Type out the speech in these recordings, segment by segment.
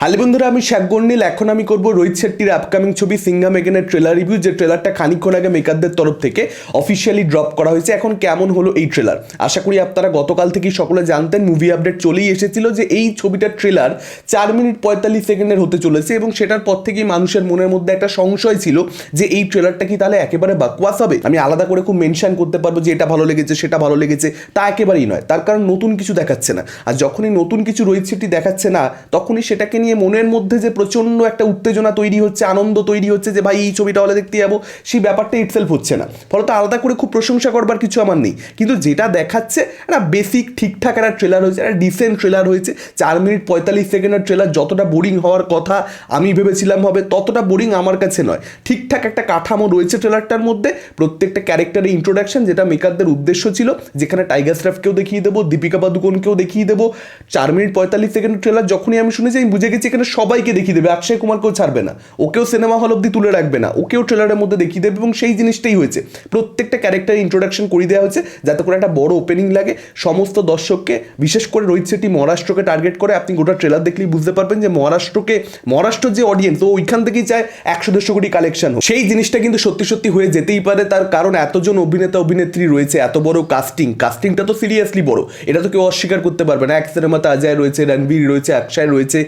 হালি বন্ধুরা, আমি শেখ গন্ডিল এখন আমি করব রোহিত শেট্টির আপকামিং ছবি সিঙ্গাম এগেনের ট্রেলার রিভিউ যে ট্রেলারটা খানিকক্ষণ আগে মেকারদের তরফ থেকে অফিসিয়ালি ড্রপ করা হয়েছে। এখন কেমন হলো এই ট্রেলার আশা করি আপনারা গতকাল থেকেই সকলে জানতেন মুভি আপডেট চলেই এসেছিল যে এই ছবিটার ট্রেলার চার মিনিট পঁয়তাল্লিশ সেকেন্ডের হতে চলেছে এবং সেটার পর থেকেই মানুষের মনের মধ্যে একটা সংশয় ছিল যে এই ট্রেলারটা কি তাহলে একেবারে বাকওয়াস হবে? আমি আলাদা করে খুব মেনশন করতে পারব যে এটা ভালো লেগেছে, সেটা ভালো লেগেছে, তা একেবারেই নয়। তার কারণ নতুন কিছু দেখাচ্ছে না। আর যখনই নতুন কিছু রোহিত শেট্টি দেখাচ্ছে না, তখনই সেটাকে নিয়ে মনের মধ্যে যে প্রচণ্ড একটা উত্তেজনা তৈরি হচ্ছে, আনন্দ তৈরি হচ্ছে যে, ভাই, এই ছবিটা হলে দেখতে যাব, সেই ব্যাপারটা ইটসেলফ হচ্ছে না। ফলত আলাদা করে খুব প্রশংসা করবার কিছু আমার নেই। কিন্তু যেটা দেখাচ্ছে, একটা বেসিক ঠিকঠাক একটা ট্রেলার হয়েছে, একটা ডিসেন্ট ট্রেলার হয়েছে, চার মিনিট পঁয়তাল্লিশ সেকেন্ডের ট্রেলার যতটা বোরিং হওয়ার কথা আমি ভেবেছিলাম হবে, ততটা বোরিং আমার কাছে নয়। ঠিকঠাক একটা কাঠামো রয়েছে ট্রেলারটার মধ্যে, প্রত্যেকটা ক্যারেক্টারের ইন্ট্রোডাকশন যেটা মেকারদের উদ্দেশ্য ছিল, যেখানে টাইগার শ্রফকেও দেখিয়ে দেবো দীপিকা পাদুকোনকেও দেখিয়ে দেবো। চার মিনিট পঁয়তাল্লিশ সেকেন্ডের ট্রেলার যখনই আমি শুনেছি, আমি বুঝে গেছি এখানে সবাইকে দেখিয়ে দেবে, অক্ষয় কুমারকেও ছাড়বে না। ওকেও সিনেমা হল অব্দি তুলে রাখবে না। ওকেও ট্রেলারের মধ্যে দেখিয়ে দেবে এবং সেই জিনিসটাই হয়েছে। প্রত্যেকটা ক্যারেক্টার ইন্ট্রোডাকশন করে দেওয়া হয়েছে, যাতে করে একটা বড় ওপেনিং লাগে। সমস্ত দর্শককে, বিশেষ করে রোহিত শেট্টি মহারাষ্ট্রকে টার্গেট করে, আপনি গোটা ট্রেলার দেখলেই বুঝতে পারবেন যে মহারাষ্ট্রকে, মহারাষ্ট্র যে অডিয়েন্স ও ওইখান থেকেই চায় একশো দেড়শো কোটি কালেকশন হোক। সেই জিনিসটা কিন্তু সত্যি সত্যি হয়ে যেতেই পারে, তার কারণ এতজন অভিনেতা, অভিনেত্রী রয়েছে, এত বড় কাস্টিং কাস্টিংটা তো সিরিয়াসলি বড়। এটা তো কেউ অস্বীকার করতে পারবে না। এক সিনেমাতে অজয় রয়েছে, রণবীর রয়েছে, অক্ষয় রয়েছে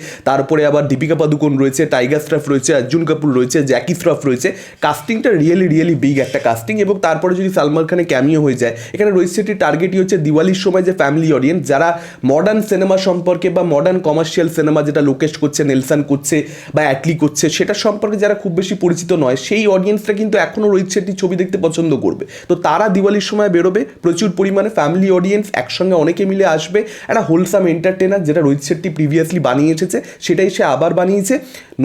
তারপরে আবার দীপিকা পাদুকোন রয়েছে, টাইগার শ্রফ রয়েছে, অর্জুন কাপুর রয়েছে, জ্যাকি শ্রফ রয়েছে। কাস্টিংটা রিয়েলি রিয়েলি বিগ একটা কাস্টিং এবং তারপরে যদি সালমান খানে ক্যামিও হয়ে যায়, এখানে রোহিত শেট্টির টার্গেটই হচ্ছে দিওয়ালির সময় যে ফ্যামিলি অডিয়েন্স যারা মডার্ন সিনেমা সম্পর্কে বা মডার্ন কমার্শিয়াল সিনেমা যেটা লোকেশ করছে নেলসান করছে বা অ্যাটলি করছে, সেটা সম্পর্কে যারা খুব বেশি পরিচিত নয়, সেই অডিয়েন্সটা কিন্তু এখনও রোহিত শেট্টির ছবি দেখতে পছন্দ করবে। তো তারা দিওয়ালির সময় বেরোবে, প্রচুর পরিমাণে ফ্যামিলি অডিয়েন্স একসঙ্গে অনেকে মিলে আসবে, একটা হোলসাম এন্টারটেনার যেটা রোহিত শেট্টি প্রিভিয়াসলি বানিয়ে এসেছে সেটাই সে আবার বানিয়েছে।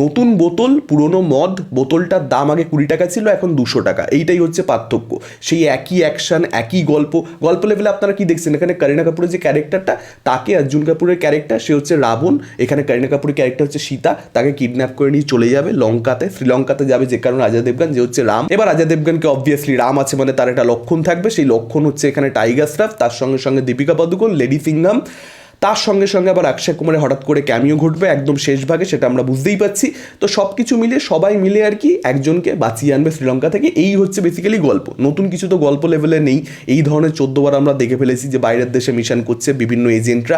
নতুন বোতল, পুরনো মদ, বোতলটার দাম আগে কুড়ি টাকা ছিল, এখন দুশো টাকা। এইটাই হচ্ছে পার্থক্য। সেই একই অ্যাকশন একই গল্প গল্প লেভেলে আপনারা কি দেখছেন? এখানে করিনা কাপুরের যে ক্যারেক্টারটা তাকে অর্জুন কাপুরের ক্যারেক্টার সে হচ্ছে রাবণ। এখানে করিনা কাপুরের ক্যারেক্টার হচ্ছে সীতা। তাকে কিডন্যাপ করে নিয়ে চলে যাবে লঙ্কাতে। শ্রীলঙ্কাতে যাবে যে কারণে অজয় দেবগান, যে হচ্ছে রাম। এবার অজয় দেবগানকে অবভিয়াসলি রাম আছে মানে তার একটা লক্ষণ থাকবে। সেই লক্ষণ হচ্ছে এখানে টাইগার শ্রফ তার সঙ্গে সঙ্গে দীপিকা পাদুকোন লেডি সিংহাম তার সঙ্গে সঙ্গে আবার অক্ষয় কুমারের হঠাৎ করে ক্যামিও ঘটবে একদম শেষ ভাগে, সেটা আমরা বুঝতেই পাচ্ছি তো সব কিছু মিলে, সবাই মিলে আর কি একজনকে বাঁচিয়ে আনবে শ্রীলঙ্কা থেকে। এই হচ্ছে বেসিক্যালি গল্প। নতুন কিছু তো গল্প লেভেলে নেই। এই ধরনের চোদ্দবার আমরা দেখে ফেলেছি যে বাইরের দেশে মিশন করছে বিভিন্ন এজেন্টরা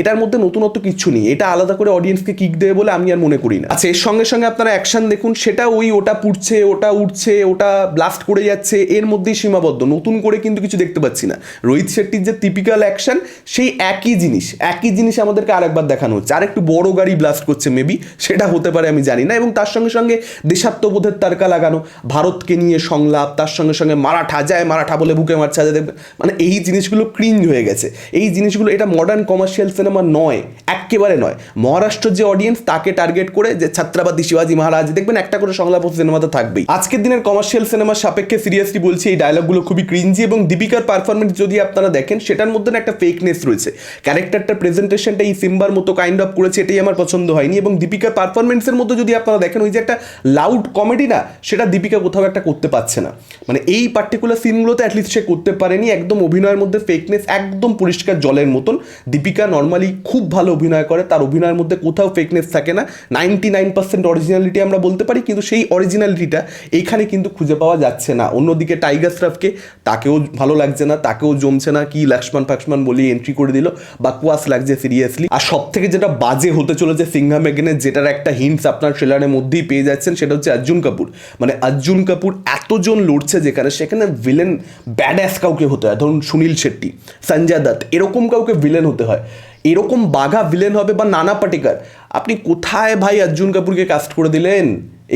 এটার মধ্যে নতুনত্ব কিচ্ছু নেই। এটা আলাদা করে অডিয়েন্সকে কিক দেবে বলে আমি আর মনে করি না। আচ্ছা এর সঙ্গে সঙ্গে আপনারা অ্যাকশন দেখুন। সেটা ওই ওটা পুড়ছে, ওটা উঠছে ওটা ব্লাস্ট করে যাচ্ছে। এর মধ্যেই সীমাবদ্ধ। নতুন করে কিন্তু কিছু দেখতে পাচ্ছি না। রোহিত শেট্টির যে টিপিক্যাল অ্যাকশন সেই একই জিনিস। একই জিনিস আমাদেরকে আরেকবার দেখানো হচ্ছে। আর একটু বড় গাড়ি ব্লাস্ট করছে মেবি সেটা হতে পারে, আমি জানি না। এবং তার সঙ্গে সঙ্গে দেশাত্মবোধের তারকা লাগানো, ভারতকে নিয়ে সংলাপ, তার সঙ্গে সঙ্গে মারাঠা, যায় মারাঠা বলে বুকে মারছে দেবগান মানে এই জিনিসগুলো ক্রিঞ্জ হয়ে গেছে। এই জিনিসগুলো, এটা মডার্ন কমার্শিয়াল সিনেমা নয় একেবারে নয়। মহারাষ্ট্রের যে অডিয়েন্স তাকে টার্গেট করে যে ছাত্রাবাদী শিবাজি মহারাজ, দেখবেন একটা করে সংলাপ সিনেমাতে থাকবেই। আজকের দিনের কমার্শিয়াল সিনেমার সাপেক্ষে সিরিয়াসলি বলছি, এই ডায়লগগুলো খুবই ক্রিঞ্জি এবং দীপিকার পারফরমেন্স যদি আপনারা দেখেন, সেটার মধ্যে একটা ফেকনেস রয়েছে। ক্যারেক্টারটা প্রেজেন্টেশনটা এই সিম্বার মতো কাইন্ড অফ করেছে, এটাই আমার পছন্দ হয়নি। এবং দীপিকার পারফরমেন্সের মধ্যে যদি আপনারা দেখেন, ওই যে একটা লাউড কমেডি না, সেটা দীপিকা কোথাও একটা করতে পারছে না। মানে এই পার্টিকুলার সিনগুলোতে অ্যাটলিস্ট সে করতে পারেনি, একদম অভিনয়ের মধ্যে ফেকনেস একদম পরিষ্কার জলের মতন। দীপিকা নর্মালি খুব ভালো অভিনয় করে, তার অভিনয়ের মধ্যে কোথাও ফেকনেস থাকে না। নাইনটি নাইন পার্সেন্ট অরিজিনালিটি আমরা বলতে পারি, কিন্তু সেই অরিজিনালিটিটা এইখানে কিন্তু খুঁজে পাওয়া যাচ্ছে না। অন্যদিকে টাইগার শ্রফকে তাকেও ভালো লাগছে না, তাকেও জমছে না, কি লাক্সমান ফাক্সমান বলি এন্ট্রি করে দিল বা কুয়াস লাগছে সিরিয়াসলি আর সব থেকে যেটা বাজে হতে চলেছে সিংহাম এগেনের যেটার একটা হিন্টস আপনার ট্রেলারের মধ্যেই পেয়ে যাচ্ছেন, সেটা হচ্ছে অর্জুন কাপুর। মানে অর্জুন কাপুর এতজন লড়ছে যেখানে, সেখানে ভিলেন ব্যাড অ্যাস কাউকে হতে হয়। ধরুন সুনীল শেট্টি, সঞ্জয় দত্ত, এরকম কাউকে ভিলেন হতে হয়। এরকম বাঘা ভিলেন হবে বা নানা পাটেকার। আপনি কোথায় ভাই অর্জুন কাপুরকে কাস্ট করে দিলেন?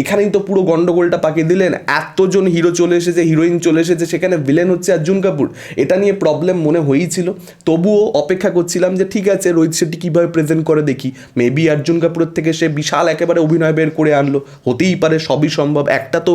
এখানেই তো পুরো গন্ডগোলটা পাকিয়ে দিলেন। এতজন হিরো চলে এসেছে হিরোইন চলে এসেছে, সেখানে ভিলেন হচ্ছে অর্জুন কাপুর। এটা নিয়ে প্রবলেম মনে হয়েছিল তবুও অপেক্ষা করছিলাম যে ঠিক আছে, রোহিত শেট্টি কীভাবে প্রেজেন্ট করে দেখি। মেবি অর্জুন কাপুরের থেকে সে বিশাল একেবারে অভিনয় বের করে আনলো। হতেই পারে সবই সম্ভব। একটা তো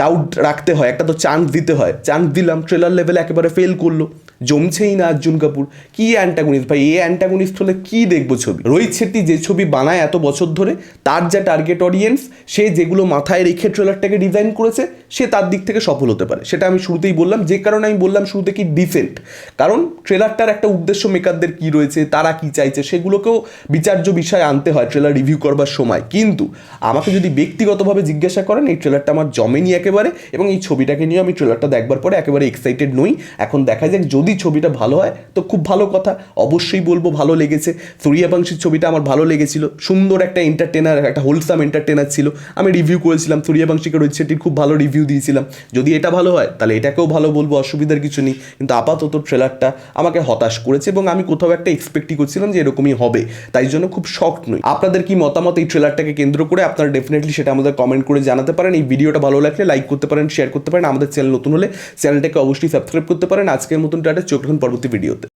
ডাউট রাখতে হয়, একটা তো চান্স দিতে হয়। চান্স দিলাম ট্রেলার লেভেলে একেবারে ফেল করল। জমছেই না অর্জুন কাপুর। কি অ্যান্টাগনিস্ট ভাই, এই অ্যান্টাগনিস্ট হলে কি দেখব ছবি? রোহিত শেট্টি যে ছবি বানায় এত বছর ধরে, তার যা টার্গেট অডিয়েন্স সে যেগুলো মাথায় রেখে ট্রেলারটাকে ডিজাইন করেছে, সে তার দিক থেকে সফল হতে পারে। সেটা আমি শুরুতেই বললাম। যে কারণে আমি বললাম শুরুতে কি ডিসেন্ট কারণ ট্রেলারটার একটা উদ্দেশ্য মেকারদের কি রয়েছে, তারা কি চাইছে, সেগুলোকেও বিচার্য বিষয় আনতে হয় ট্রেলার রিভিউ করবার সময়। কিন্তু আমাকে যদি ব্যক্তিগতভাবে জিজ্ঞাসা করেন, এই ট্রেলারটা আমার জমেনি একেবারে এবং এই ছবিটাকে নিয়ে আমি ট্রেলারটা দেখবার পরে একেবারে এক্সাইটেড নই। এখন দেখা যাক যদি ছবিটা ভালো হয়, তো খুব ভালো কথা। অবশ্যই বলব ভালো লেগেছে। সূর্যাবংশীর ছবিটা আমার ভালো লেগেছিল। সুন্দর একটা এন্টারটেনার একটা হোলসাম এন্টারটেনার ছিল। আমি রিভিউ করেছিলাম সূর্যাবংশীকে শেট্টির খুব ভালো রিভিউ দিয়েছিলাম। যদি এটা ভালো হয়, তাহলে এটাকেও ভালো বলব, অসুবিধার কিছু নেই। কিন্তু আপাতত ট্রেলারটা আমাকে হতাশ করেছে এবং আমি কোথাও একটা এক্সপেক্টই করছিলাম যে এরকমই হবে। তাই জন্য খুব শক্ট নই। আপনাদের কি মতামত এই ট্রেলারটাকে কেন্দ্র করে? আপনারা ডেফিনেটলি সেটা আমাদের কমেন্ট করে জানাতে পারেন। এই ভিডিওটা ভালো লাগলে লাইক করতে পারেন শেয়ার করতে পারেন। আমাদের চ্যানেল নতুন হলে চ্যানেলটাকে অবশ্যই সাবস্ক্রাইব করতে পারেন। আজকের মতন টাটা চোখ রাখুন পরবর্তী ভিডিওতে।